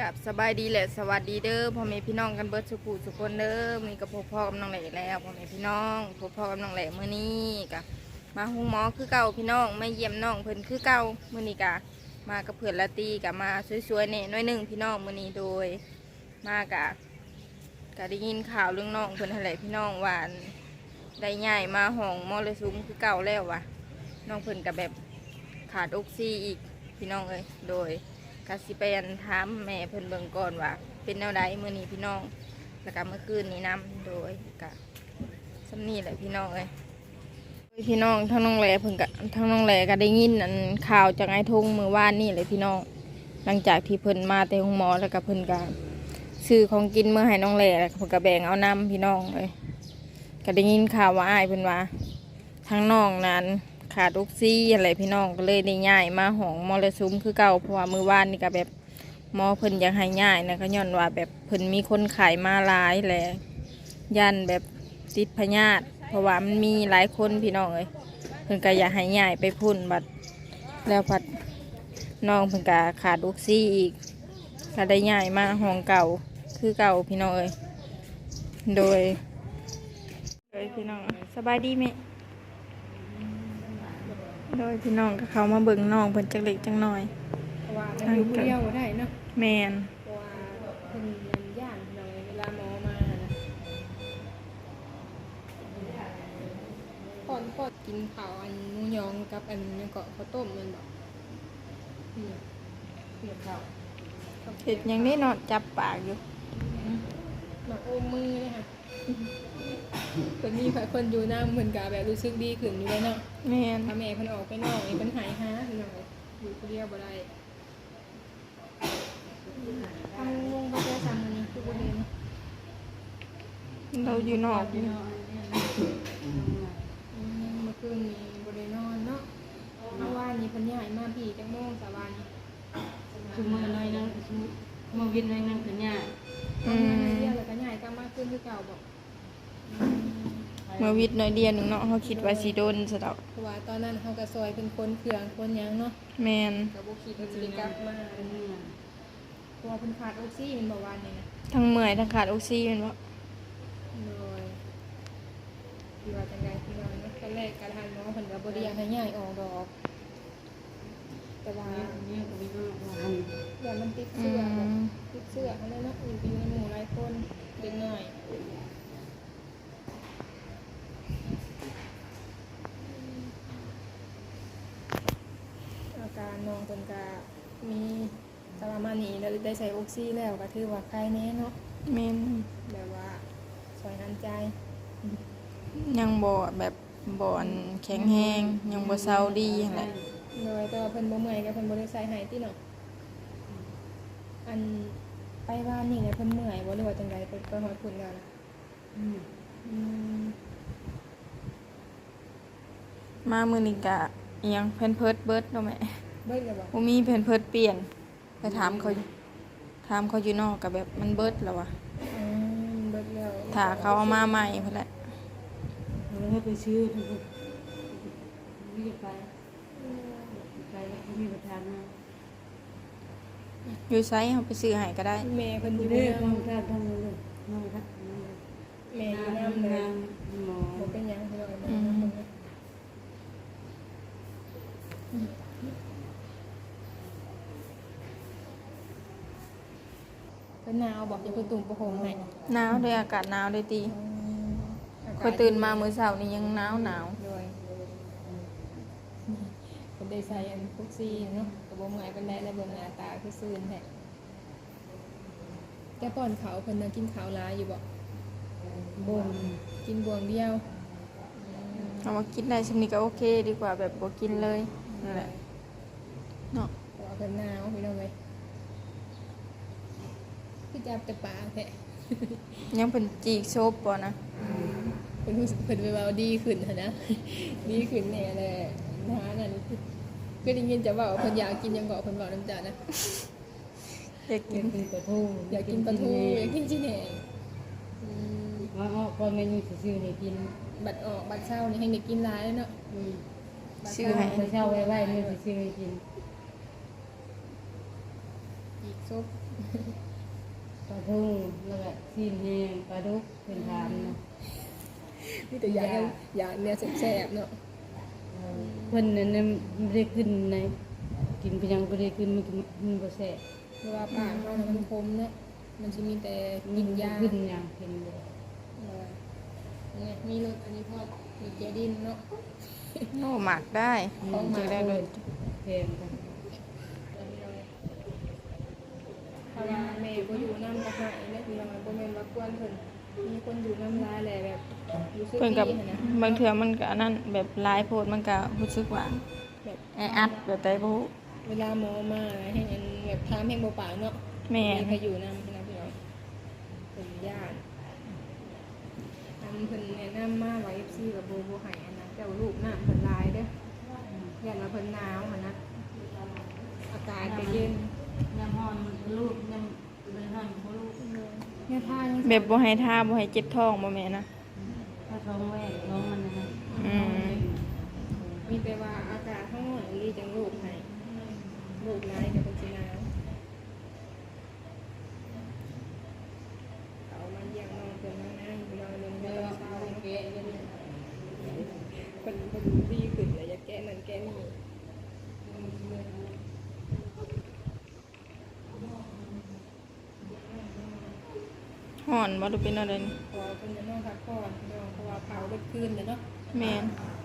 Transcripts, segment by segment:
กับสบายดีแหละสวัสดีเด้อพ่อแม่พี่น้องกันเบิดสุขุสุกคนเด้อมีกับพบพ่อกับน้องแหล่แล้วพ่อแม่พี่น้องพบพ่อกับน้องแหล่เมื้อนี้กะมาหุงหมอคือเก่าพี่น้องไม่เยี่ยมน้องเพิ่นคือเก่าเมื้อนี้กะมากับเพื่อนละตีกะมาสวยๆแน่น้อยหนึ่งพี่น้องเมื้อนี้โดยมากะกะได้ยินข่าวเรื่องน้องเพิ่นหั่นแหลพี่น้องว่านได้ย้ายมาห้องมอลซุมคือเก่าแล้ววะน้องเพิ่นกะแบบขาดออกซิอีกพี่น้องเอ้ยโดย กสิไปอันถามแม่เพิ่นเบิ่งก่อนว่า เป็นแนวใดมื้อนี้พี่น้อง แล้วก็เมื่อคืนนี้นํโดยกะสำนี่แหละพี่น้องเอ้ยพี่น้องทั้งน้องแหล่เพิ่นกะทั้งน้องแหล่ก็ได้ยินอันข่าวจากไอ้ทงมื้อวานนี่เลยพี่น้อง หลังจากที่เพิ่นมาแต่ห้องหมอแล้วก็เพิ่นก็ซื้อของกินเมื่อให้น้องแหล่แล้วเพิ่นก็แบ่งเอานํพี่น้องเอ้ยก็ได้ยินข่าวว่าอ้ายเพิ่นว่าทั้งน้องนั้น ขาดออกซิอะไรพี่น้องก็เลยได้ย้ายมาห้องมอลซุมคือเก่าเพราะว่ามือว่านนี่ก็แบบหมอเพิ่นอยากให้ย้ายนะก็ย้อนว่าแบบเพิ่นมีคนไข้มาหลายแหละยันแบบติดพยาธิเพราะว่ามันมีหลายคนพี่น้องเอ้ยเพิ่นก็อยากให้ย้ายไปพุ่นบัดแล้วพัดน้องเพิ่นกาขาดออกซิอีกก็ได้ย้ายมาห้องเก่าคือเก่าพี่น้องเอ้ยโดยโดยพี่น้องสบายดีไหม โดยพี่น้องก็เขามาเบิ่งน้องเพิ่นจักเล็กจังน้อยเพราะว่ามันอยู่ผู้เดียวบ่ได้เนาะแมนเพราะว่าเพิ่นมันย่านหน่อยเวลาหมอมานะก่อนก่อนกินข้าวอันหมูยองกับอันยังเกาะข้าวต้มแมันบอกนี่เปียกข้าวเห็ดหยังได้เนอนจับปากอยู่หนักโอมมือเลยค่ะ เพิ่นมีคนอยู่น้ำเหมือนกับแบบรู้สึกดีขึ้นอยู่เลยเนาะแมนถ้าแม่เพิ่นออกไปนอกนี่เพิ่นหายหาพี่น้องอยู่ผู้เดียวบ่ได้ทำวงบ่ได้ซ้ำมื้อนี้คือบ่เห็นเราอยู่นอกอืมเมื่อคืนนี้บริโนอนเนาะเมื่อวานนี้เพันย้ายมาพี่จังโมงสาวานนี้คือมือน้อยนึงมือวินน้อยนึงคือเนี่ยทำงานเดียวแล้วก็ย้ายกลับมาขึ้นคือเก่าบอกเมื่อวิทย์น้อยเดียวหนึงเนาะเขาคิดว่าสิโดนสะดอกเพราะว่าตอนนั้นเขาก็ซอยเป็นคนเครื่องคนหยังเนาะแมนกับบุคิดว่าจะได้กลับมาเพราะว่าเพิ่นขาดออกซิเป็นเบาหวานนี่นะทั้งเมื่อยทั้งขาดออกซิแม่นบ่โดยที่ว่าจังไดพี่น้องเนาะตอนแรกการทานหมอเพิ่นก็บ่ได้อยากให้ย้ายออกดอก แต่ว่าเนี่ยก็มีมากกว่าอันเดี๋ยวมันติดอืเสื้อบอกมติดเสื้อเขาเลยเนาะอยู่ในหมู่หลายคนเด็กหน่อยอาการน้องคนกามีสารมานีแล้ว ได้ใส่ออกซิแล้วก็ถือว่าใครแน่เนาะแมนแบบว่าสวยหันใจยังบ่แบบบ่อันแข็งแรงยังบ่เซาดีหั่นแหละโดยแต่ว่าเพิ่นบ่เมื่อยกับเพิ่นบ่ได้ใส่ให้ติเนาะอันไปบ้านนี่เนี่ยเพิ่นเมื่อยบ่หรือว่าจังไดเพิ่นไปฮอดคุณแล้วนะอืมอืมมามื้อนี้ก็อิหยังเพิ่นเพิดเบิดเนาะแม่เบิ่งแล้วบ่บ่มีเพิ่นเพิดเปลี่ยนไปถามเขาอยู่ ถามเขาอยู่นอกก็แบบมันเบิดแล้วว่ะอืมเบิดแล้วถ้าเขาเอามาใหม่พุ่นแหละเราให้ไปซื้อทุกนี่จะไปไปแล้วก็มีประธานนะอยู่ไสเฮาไปซื้อให้ก็ได้แม่เพิ่นอดูยู่ด้นทำการทำเลยน้องครับำแม่อยู่นำเลยหมอบ่เป็นหยังพี่น้องแม่อืม นำ เลยเพิ่นหนาวบอกอย่าเพิ่นตุ่มประหงให้หนาวด้วยอากาศหนาวด้วยตีอาคกาศอยตื่นมามื้อเช้านี่ยังหนาวหนาวด้วยเพิ่นได้ใส่อันพวกซีเนาะก็บ่เมื่อยปานใดแล้วเบิ่งหน้าตาคือซื่นแท้แต่ป้อนเขาวเพิ่นน่ะกินข้าวหลายอยู่บ่บนกินบวงเดียวเอามากินได้ช่วนี้ก็โอเค ดีกว่าแบบบ่กินเลยนั่นแหละเนาะเพราะว่าเพิ่นหนาวพี่น้องเอ้ยคือ จับแต่ปากแท้ยังเป็นจีกโซบบ่นะเพิ่นรู้สึกเพิ่นไปเว้าดีขึ้นหั้นนะ ดีขึ้นแน่เลยนะนั่นก็ได้ยินจะว่าเพิ่นอยากกินหยังก็เพิ่นบอกน้ำจานะอยากกินเป็นปลาทูอยากกินปลาทูอยากกินจีแหนงอืมว่าเอาพอเมนูซื้อเนี่ยกินบัดออกบัดเช้านี่ให้เด็กกินหลายเลยเนาะอืมซื้อให้ไปเช่าไว้ไว้เมนูซื้อกินอีกซุป ปลาทูแล้วก็ซีนแห้งปลาดุกเป็นทามเนาะนี่แต่อยากให้อยากเนี่ยแซ่บๆเนาะเพิ่นนั่นน่ะไม่ได้ขึ้นในกินไปยังบ่ได้ขึ้นมันกินมันบ่แซ่บเพราะว่าปากเขาน่ะมันคมเนาะมันจะมีแต่กินยาขึ้นหยังเห็นบ่เลยเนี่ยมีรถอันนี้พอดมีเจดินเนาะโอ้หมักได้ของหมักจะได้เลยแพงกัน เพราะว่าแม่ก็อยู่น้ำกระหายเนี่ยพี่น้องก็แม่นว่ากวนเพิ่นมีคนอยู่น้ำลายแหละแบบรู้สึกเพิ่นกับดีหั้นนะบางเทื่อมันก็อันนั้นแบบหลายโพดมันก็รู้สึกว่าแบบแออัดแบบใดบ่รู้เวลาหมอมาให้อันแบบทามให้บ่ปากเนาะแม่ใครอยู่น้ำพี่น้องพี่น้องเป็นญาติอันเพิ่นแนะนำมาว่า FC กับโบโบไห้อันนะเจ้าลูกน้ำเพิ่นลายเด้อยันว่าเพิ่นหนาวหั่นนะอากาศก็เย็น น้ำฮ้อนมันลูกน้ำมันฮ้อนบ่ลูกเนี่ยท่ายังแบบบ่ให้ทาบ่ให้เจ็บท้องบ่แม่นะ ถ้าท้องแว่ท้องมันนะอืม มีแต่ว่าอากาศข้างนอกรีจังลูกให้ลูกลายกับเป็นสิหนาวเขามาเยี่ยมน้องเพิ่นมานะพี่น้องเพิ่น เอ เด้ อ อเช้า เอา เนาะ แกะเย็น เพิ่นเพิ่นดีขึ้นแล้วอยากแก้นั่นแก้นี่ ฮ้อนบ่ได้เป็นอะไรนี่พอเพิ่นจะนอนพักผ่อนเนาะเพราะว่าเผาเบิดคืนแล้วเนาะแม่น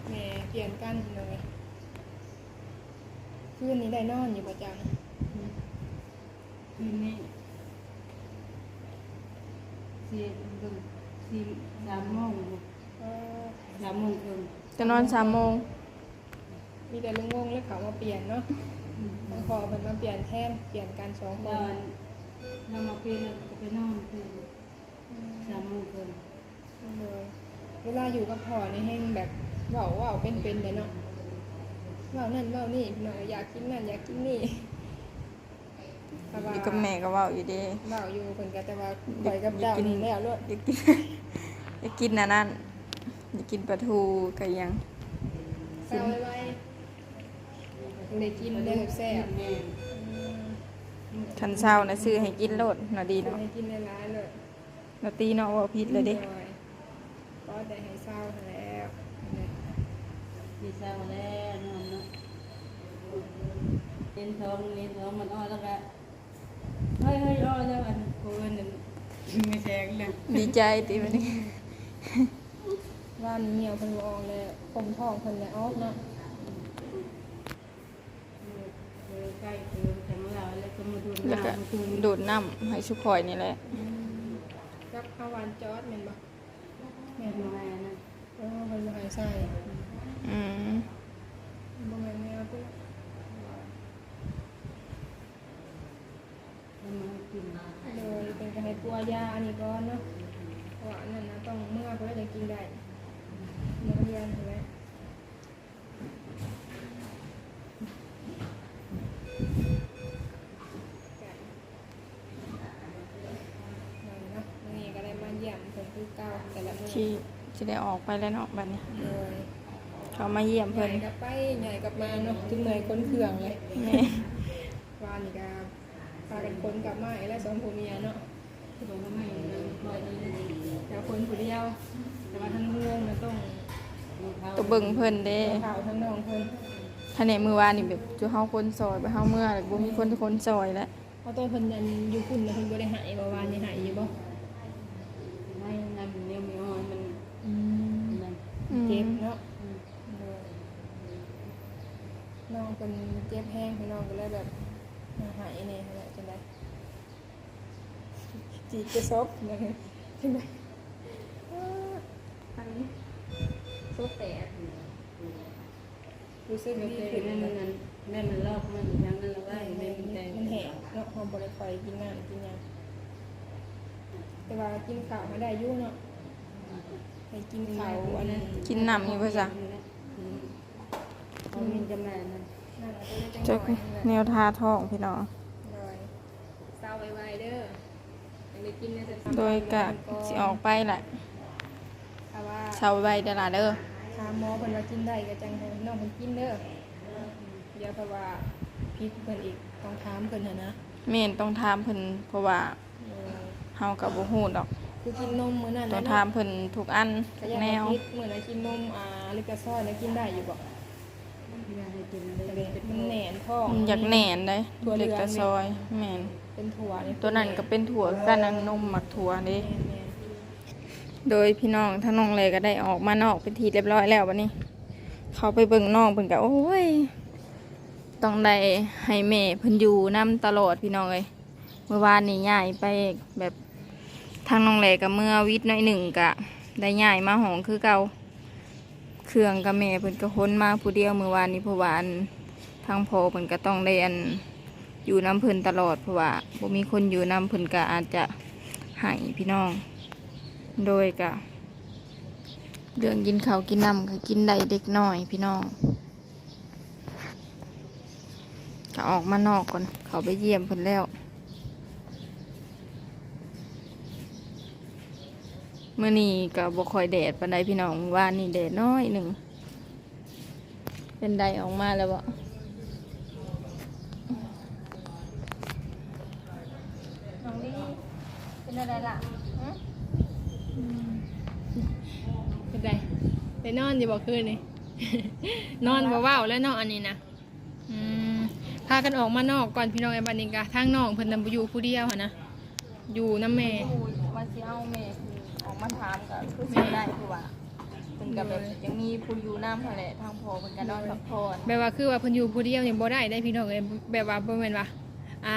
แม่เปลี่ยนกันเลยคืนนี้ได้นอนอยู่ประจคืนนี้สี่เบิ่งสี่สามโมงำเออสามโมงครึ่งจะนอน3โมงมีแต่ลุงงงเลยเขามาเปลี่ยนเนาะทางพอเพิ่นมาเปลี่ยนแทนเปลี่ยนกันสองคตอนนเรามาเปลี่ยนแล้วก็ไปนอนคือ สามโมงครึ่งเลยเวลาอยู่กับพ่อนี่ให้แบบเว้าเว้าเป็นๆเลยเนาะเว้านั่นเว้านี่พี่น้องอยากกินนั่นอยากกินนี่แต่อว่ายู่กับแม่ก็เว้าอยู่เด้เว้าอยู่เพิ่นก็แต่ว่าข่อยกับเจ้านี่แล้วโลดอยากกิน อยากกินอันนั้นอยากกินปลาทูก็ยัง เศร้าไว้ได้กินได้แซ่บแม่คันเช้านะซื้อให้กินโลดน่ะดีเนาะ ให้กินในร้านเลย นาตีเนาะว่าผิดเลยเด้ก็ได้ให้เศร้าแล้วดีเศร้าแล้วนอนเนาะเล่นท้องเล่นท้องมันอ้อแล้วก็เฮ้ยเฮ้ยอ้อแล้วอันกูอันนั้นไม่แซงเลยดีใจติบัดนี้ว่านเหี่ยวเพิ่นบ่ออกเลยคมท้องเพิ่นแล้วออกเนาะเออใกล้คือแข็งเราแล้วก็มาดูแล้วก็น้ำมาดูดูดน้ำให้ชุกข่อยนี่แหละกับ ข้าวหวานจอดแม่นบ่แม่มาให้นะเออเพิ่นบ่ให้ใส่อืมบ่แม่นแนวเพิ่นแล้วมาให้กินเลยเป็นก็ให้ปัวยาอันนี้ก่อนเนาะเพราะว่าอันนั้นนะต้องเมื่อเพิ่นจะกินได้เมื่อเรียนใช่ไหมนั่นเนาะมื้อนี้ก็ได้มาเยี่ยมเพิ่นคือเก่าแต่ละมื้อที่จะได้ออกไปแล้วเนาะบัดนี้เลยเขามาเยี่ยมใหเพิ่ญ่นกับไปใหญ่กับมาเนาะถึงเหนื่อยคนเครื่องเลยแม่วานนี่ก็พากันคนกลับมาอีกแล้วสองผัวเมียเนาะที่บอกว่าไม่เลยปล่อยเลยแต่คนผู้เดียวแต่ว่าทั้งเมืองมันต้องก็เบิ่งเพิ่นเด้ต้องข่าวทั้งน้องเพิ่นถ้าในมือวานนี่แบบจะเฮาคนซอยไปเฮาเมื่อแล้วบ่มีคนที่คนซอยแล้ว เพราะตัวเพิ่นยันอยู่คุณแล้วเพิ่นบ่ได้หายบ่วานนี่หายอยู่บ่ ไม่นั่นเนี่ยมีอ้อยมัน อืม นั่น อืม เจ็บเนาะเออน้องเพิ่นเจ็บแห้งพี่น้องก็เลยแบบหายแน่แหละจังได๋จีบจะซบนะจังได๋อ้าอันนี้ซบแตกรู้สึกเดี๋ยวดีเคขึ้ยนนั่นนะนั่นแม่มันลอกมันยังนั่นละว่าแม่มันแต่มันแห้งเนาะหอมบริไฟกินน้ำกินหยังแต่ว่ากินข้าวมาได้อยู่เนาะ ให้กินข้าวอันนั้นกินน้ำอยู่เพิ่นซะเขามีจะแม่นั่นนั่นอาจจะได้จังหจัน่กอยนั่นแหแนละวทาท้องพี่น้องเลยเศร้าไวๆเด้อให้ได้กินในแต่โดยกะสิออกไปแหละถ้าว่าเช้าไว้เด้อล่ะเด้อถามหมอเพิ่นว่ากินได้ก็จังให้น้องเพิ่นกินเด้อเดี๋ยวเพราะว่าพิษเพิ่นอีกต้องถามเพิ่นหั่นนะแม่นต้องถามเพิ่นเพราะว่าเออเฮาก็บ่ฮู้ดอก คือกินนมมื้อนั้นต้องนะถามเพิ่นทุกอันก็ทุยักงแนบ่วคิดมื้อนั้นกินนมอ่าลิกาซอยแล้วกินได้อยู่บ่อยากให้กินเลแต่ยเป็นมันแหนนท้องมันอยากแหน่นได้ถั่วเหลืเล็อกงตะซอยแม่นเป็นถั่วนี่ตัวนั้นก็เป็นถั่วกันอันนมหมักถั่วเด้แม่นโดยพี่น้องทั้งน้องเลยก็ได้ออกมานอกเป็นทีเรียบร้อยแล้ววันนี้ เขาไปเบิ่งน้องเพิ่นก็โอ้ยต้องได้ให้แม่เพิ่นอยู่นํตลอดพี่น้องเอ้ยเมื่อวานนี้ย้ายไปแบบ ทางน้องเลกับเมื่อวิทย์หน้อยหนึ่งก็ได้ย้ายมาหองคือเก่าเครื่องกับแม่เพิ่นก็ค้นมาผู้เดียวเมื่อวานนี้เพราะว่าอันทางพอเพิ่นก็ต้องได้อันอยู่น้ำเพิ่นตลอดเพราะว่าบ่มีคนอยู่น้ำเพิ่นก็อาจจะหายพี่น้อง โดยกะเรื่องกินข้าวกินน้ำก็กินได้เด็กน้อยพี่น้องก็ออกมานอกก่อนเขาไปเยี่ยมเพิ่นแล้ว เมื่อนี้ก็บ่ค่อยแดดปานใดพี่น้องว่านนี่แดดน้อยหนึ่ง เป็นใดออกมาแล้วบ่น้องลี่เป็นอะไรล่ะเป็นไรไปนอนอยู่บ่คืนนี่ นอนบ่เว้าแล้วเนาะอันนี้นะอืมพากันออกมานอกก่อนพี่น้องไอ้บัดนี้กะทางน้องเพิ่นนำบ่อยู่ผู้เดียวหั่นนะอยู่นำแม่ว่าสิเอาแม่คือออก มาถามก็คือสิได้คือว่าเพิ่นก็แบบยังมีผู้อยู่น้ำหั่นแหละทางพ่อเพิ่นก็นอนพักผ่อนแบบว่าคือว่าเพิ่นอยู่ผู้เดียวนี่บ่ได้ได้พี่น้องเอ้ยแบบว่าบ่แม่นว่าอ่า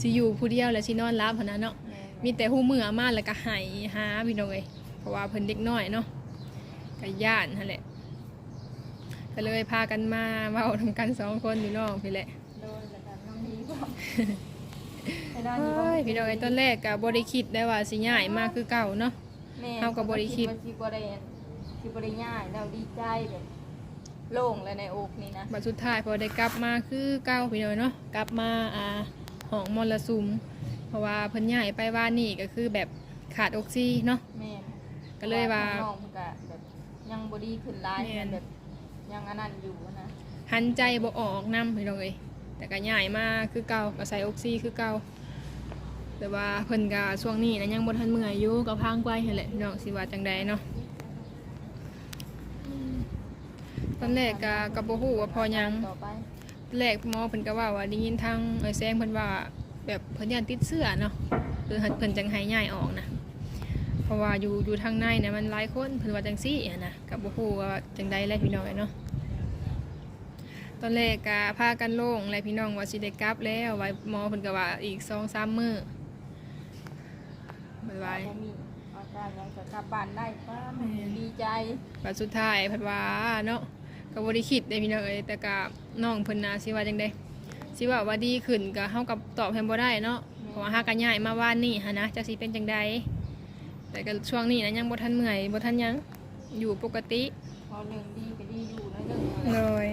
สิอยู่ผู้เดียวแล้วสินอนหลับหั่นนะเนาะแม่มีแต่หูมืออามาแล้วก็ใหายหาพี่น้องเอ้ยเพราะว่าเพิ่นเด็กน้อยเนาะก็ย่านนั่นแหละก็เลยพากันมาเว้าทำกันสองคนอยู่น้องพี่แหละโดนแล้วก็น้องดีบ่ไปได้เฮ้นี่บ่ยพี่น้องเอ้ยตอนแรกก็บ่ได้คิดได้ว่าสิย้ายมาคือเก่าเนาะ แม่เฮาก็บ่ได้คิด ว่าสิบ่ได้สิบ่ได้ง่ายแล้วดีใจแบบโล่งเลยในอกนี่นะ บัดสุดท้ายพอได้กลับมาคือเก่าพี่น้องเนาะกลับมาอ่าห้องมรสุม เพราะว่าเพิ่นย้ายไปว่านี่ก็คือแบบขาดออกซิเนาะแม่นก็เลยว่าน้องเพิ่นก็แบบยังบ่ดีขึ้นหลายแม่น แบบยังอันนั้นอยู่นะ หันใจบ่ออกนํพี่น้องเอ้ยแต่ก็ย้ายมาคือเก่าก็ใส่ออกซิคือเก่า แต่ว่าเพิ่นก็ช่วงนี้นะยังบ่ทันเมื่อยอยู่ก็พังไว้หั่นแหละพี่น้องสิว่าจังใดเนาะตอนแรกก็ก็บ่ฮู้ว่าพอหยังต่อไปตอนแรกหมอเพิ่นก็ว่าว่าได้ยินทางเอ้ยแซงเพิ่นว่าแบบเพิ่นย่านติดเสื้อเนาะคือเพิ่นจังให้ย้ายออกนะเพราะว่าอยู่อยู่ทางในเนี่ยมันหลายคนเพิ่นว่าจังซี่นะก็บ่ฮู้ว่าจังใดแหละพี่น้องเนาะตอนแรกก็พากันโล่งแล้วพี่น้องว่าสิได้กลับแล้วไว้หมอเพิ่นก็ว่าอีก2-3มื้อ บ๊ายบาย บ่มีอาการยังจะกลับบ้านได้ป้าดีใจ บัดสุดท้ายเพิ่นว่าเนาะก็บ่ได้คิดได้พี่น้องเอ้ยแต่ก็น้องเพิ่นน่ะสิว่าจังไดสิว่าว่าดีขึ้นก็เฮากับตอบแทนบ่ได้เนาะเพราะว่าหากันย้ายมาว่านนี่หันนะจักสิเป็นจังใดแต่ก็ช่วงนี้นะยังบ่ทันเมื่อยบ่ทันหยังอยู่ปกติพอหนึ่งดีก็ดีอยู่นะหนึ่งเลย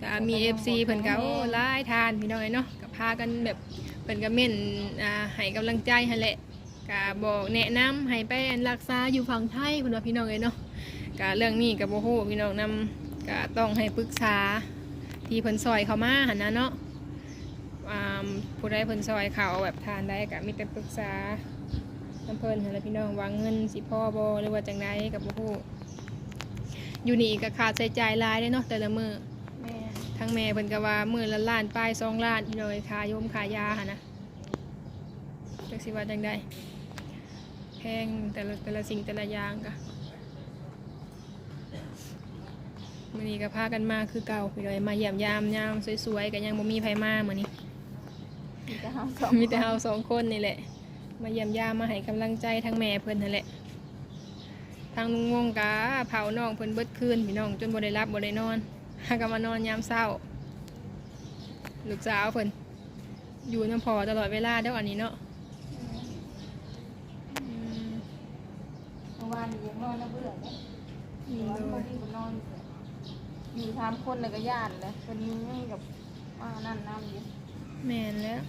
ก็มี FC เพิ่นก็โอ้หลายทานพี่น้องเอ้ยเนาะก็พากันแบบเพิ่นก็เม่นอ่าให้กำลังใจหั่นแหละ ก็บอกแนะนำให้ไปรักษาอยู่ฝั่งไทยเพิ่นว่าพี่น้องเอ้ยเนาะก็เรื่องนี้กับโบโหพี่น้องนำก็ต้องให้ปรึกษาที่เพิ่นซอยเขามาหันนะเนาะอ่าผู้ใดเพิ่นซอยเขาแบบทานได้ก็มีแต่ปรึกษาน้ำเพิ่นหันแหละพี่น้องวางเงินสิพ่อบ่หรือว่าจังไดกับโบโหอยู่นี่ก็ขาดใช้จ่ายหลายเลยเนาะแต่ละมือแม่ทั้งแม่เพิ่นก็ว่ามือละล้านปลายสองล้านเอ้ยค่าโยมค่ายยาหันนะจักสิว่าจังไดแพ งแต่ละแต่ละสิ่งแต่ละอย่างก็มื่อนี้ก็พากันมาคือเก่าพี่เลยมาเยี่ยมยามยามสวยๆกันยังบ่มีไผมามื่อนี้มีแต่เฮาสองมีแต่เฮาสองคนนี่แหละ มาเยี่ยมยามมาให้กำลังใจทั้งแม่เพิ่นนั่นแหละ ทางลุงงงกาเผาน้องเพิ่นเบิดคืนพี่น้องจนบ่ได้รับบ่ได้นอนหาก็มานอนยามเช้าลูกสาวเพิ่นอยู่น้ำพอตลอดเวลาเด้ออันนี้เนาะอืม เมื่อ วานนี้ยังนอนแล้วเบื่อเนี่ยอืมวันโดพอยดีก็นอนอยู่ทามคนเลยก็ย่านเลยคนนี้ยังกับว่านั่นน้ำอยู่แม่นแล้ว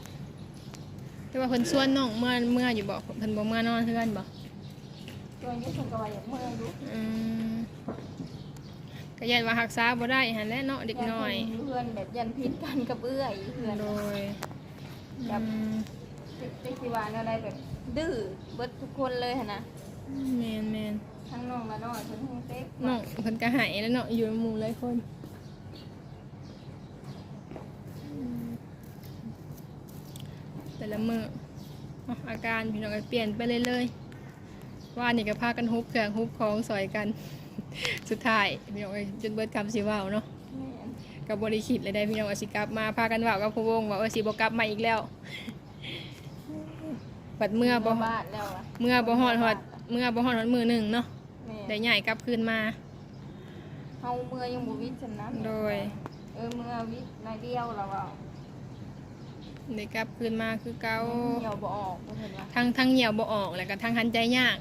แต่ว่าเพิ่นส่วนน้องเมื่อเมื่ออยู่บ่เพิ่นบ่เมื่อนอนเฮือนบ่ตัวนี้คนก็ว่าอย่างเมื่อยอยู่อืมก็ยันว่ารักษาบ่ได้หันแหละเนาะเด็กน้อย เพื่อนแบบยันพิษกันกับเอื้อยเพื่อน โดยแบบ อืมเป็นสิวาอะไรแบบดื้อเบิดทุกคนเลยหั่นนะ แมนแมนทั้งน้องและน้อยเพิ่นทั้งเต๊กน้องเพิ่นก็หายแล้วเนาะอยู่ในหมู่หลายคนอืมแต่ละมือเนาะอาการพี่น้องก็เปลี่ยนไปเลยเลยๆว่านี่ก็พากันฮุบเครื่องฮุบของสอยกัน สุดท้ายพี่น้องเอ้ยจนเบิดคำสิเว้าเนาะแม่นกับบริคิดเลยได้พี่น้องว่าสิกลับมาพากันเว่ากับผู้วงว่าเออสิบ่กลับมาอีกแล้วบัดเมื่อบ่บ้านแล้วอะเมื่อบ่ฮอดฮอด เมื่อบ่ฮอดฮอดมือหนึ่งเนาะแม่ได้ใหญ่กลับคืนมา เฮาเมื่อยังบ่วิทย์ฉันนะโดย เออเมื่อวิทย์นายเดียวแล้วเอาได้กลับคืนมาคือเก่า เหี่ยวบ่ออกเพิ่นว่าทั้งทั้งเหี่ยวบ่ออกแล้วก็ทั้งหันใจยาก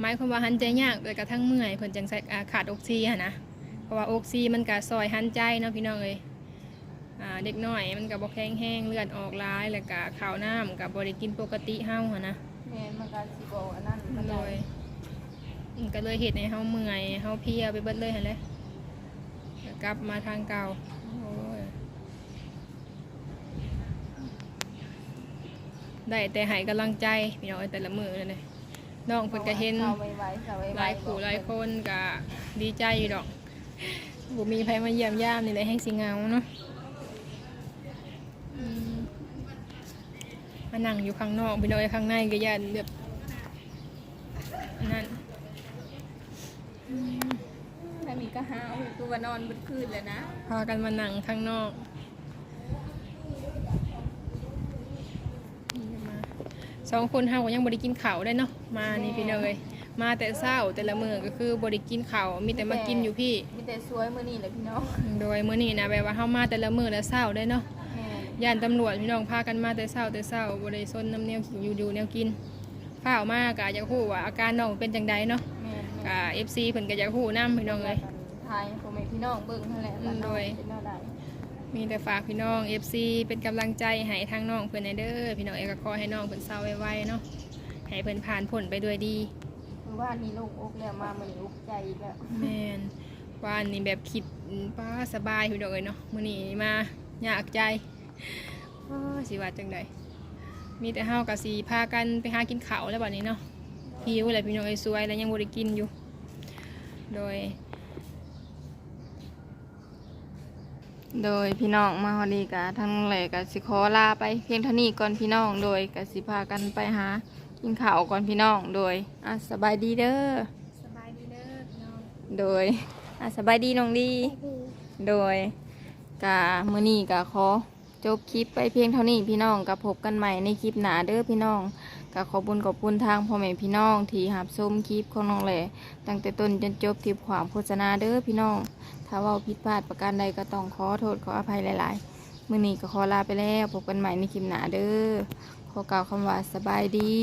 หมายความว่าหันใจยากแล้วก็ทั้งเมื่อยเพิ่นจังใส่อ่าขาดออกซิหั่นนะเพราะว่าออกซิมันก็ซอยหันใจเนาะพี่น้องเอ้ยอ่า เด็กน้อยมันก็บ่แข็งแห้งเลือดออกร้ายแล้วก็ข้าวน้ำก็บ่ได้กินปกติเฮาหั่นนะแม่นมันก็สิบ่อันนั้นมันโดได้ยมันก็เลยเห็ดในเฮาเมื่อยเฮาเพลียไปเบิดเลยหั่นแหละก็กลับมาทางเก่าโอ้ยได้แต่ให้กำลังใจพี่น้องเอ้ยแต่ละมือเลยนะน้องเพิ่นก็เห็นเศร้าไวๆเศร้าไวๆหลายขู่หลายคนก็ดีใจอยู่ดอกบ่มีใครมาเยี่ยมยามนี่แหละแห่งสิเหงาเนาะอืม มานั่งอยู่ข้างนอกพี่น้องเอ้ยข้างในก็ย่านแบบอันนั่นถ้ามีก็หาเอาตัวานอนเบิดคืนเลยนะ พากันมานั่งข้างนอกนี่ก็มาสองคนเฮาก็ยังบ่ได้กินข้าวได้เนาะมานี่พี่น้องเอ้ยมาแต่เช้าแต่ละมื้อก็คือบ่ได้กินข้าวมีแต่มากินอยู่พี่ มีแต่สวยมื้อนี้แหละพี่น้องโดยมื้อนี้นะแบบว่าเฮามาแต่ละมื้อละเช้าได้เนาะแม่น ย่านตำรวจพี่น้องพากันมาแต่เช้าแต่เช้าบ่ได้ซนน้ำแนวอยู่อยู่แนวกินฟ้าวมากก็อยากฮู้ว่าอาการน้องเป็นจังใดเนาะแม่นก็ FC เพิ่นก็อยากฮู้นํพี่น้องเอ้ยทายพ่อแม่พี่น้องเบิ่งนั่นแหละว่าน้องโดย เป็นแนวใดมีแต่ฝากพี่น้อง FC เป็นกำลังใจให้ทางน้องเพิ่นให้เด้อพี่น้องเอยก็ขอให้น้องเพิ่นเศร้าไวๆเนาะให้เพิ่นผ่านพ้นไปด้วยดีคือว่านี่โลกอกแล้วมามื้อนี้อกใจอีกแล้วแม่นว่าอันนี้แบบคิดป้าสบายพี่น้องเอ้ยเนาะมื้อนี้มายากใจ อ้อสิว่าจังใดมีแต่เฮากับสีพากันไปหากินข้าวแล้วบัดนี้เนาะหิวแหละพี่น้องเอ้ยสวยแล้วยังบ่ได้กินอยู่ โดย โดยพี่น้องมาฮอดีกะทางแหลกะสิขอลาไปเพียงเท่านี้ก่อนพี่น้องโดยกะสิพากันไปหากินข้าวก่อนพี่น้องโดยอะสบายดีเด้อสบายดีเด้อพี่น้องโดยอะสบายดีน้องดี โดยกะมื้อนี้กะขอ จบคลิปไปเพียงเท่านี้พี่น้องกับพบกันใหม่ในคลิปหนาเด้อพี่น้องกับขอบุญขอบคุณทางพ่อแม่พี่น้อง ที่หับชมคลิปของน้องแหล่ตั้งแต่ต้นจนจบที่ความโฆษณาเด้อพี่น้อง ถ้าว่าผิดพลาดประการใดก็ต้องขอโทษขออภัยหลาย ๆ มื่อนี้ก็ขอลาไปแล้วพบกันใหม่ในคลิปหนาเด้อขอกล่าวคำว่าสบายดี